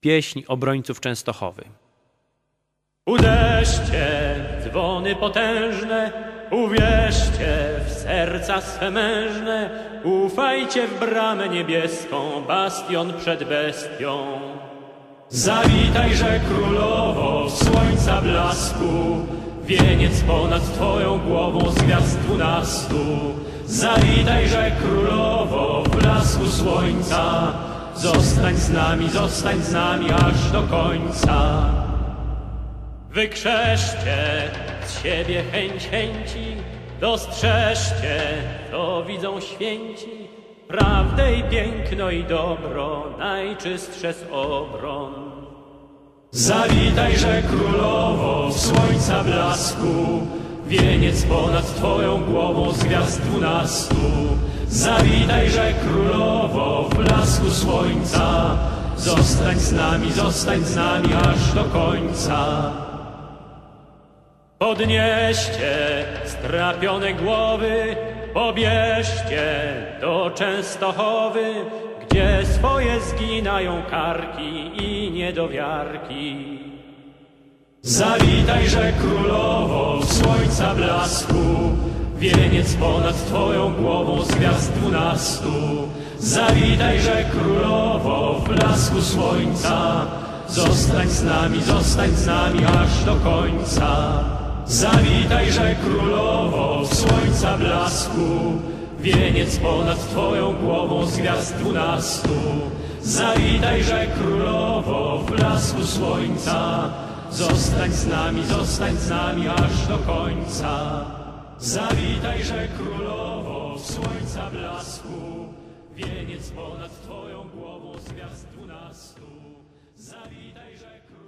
Pieśń obrońców Częstochowy. Uderzcie dzwony potężne, uwierzcie w serca swe mężne, ufajcie w bramę niebieską, bastion przed bestią. Zawitajże królowo słońca blasku, wieniec ponad twoją głową z gwiazd dwunastu. Zawitajże królowo w blasku słońca, zostań z nami, zostań z nami aż do końca. Wykrzeszcie z siebie chęć chęci, dostrzeżcie, to widzą święci, prawdę i piękno i dobro, najczystsze z obron. Zawitajże królowo w słońca blasku, wieniec ponad twoją głową z gwiazd dwunastu. Zawitajże królowo blasku słońca, zostań z nami, zostań z nami aż do końca. Podnieście strapione głowy, pobierzcie do Częstochowy, gdzie swoje zginają karki i niedowiarki. Zawitajże królowo słońca blasku, wieniec ponad twoją głową z gwiazd dwunastu. Zawitajże królowo w blasku słońca, zostań z nami, zostań z nami aż do końca. Zawitajże królowo w słońca blasku, wieniec ponad twoją głową z gwiazd dwunastu. Zawitajże królowo w blasku słońca, zostań z nami, zostań z nami aż do końca. Zawitajże królowo w słońca blasku, wieniec ponad twoją głową z gwiazd dwunastu. Zawitajże królowo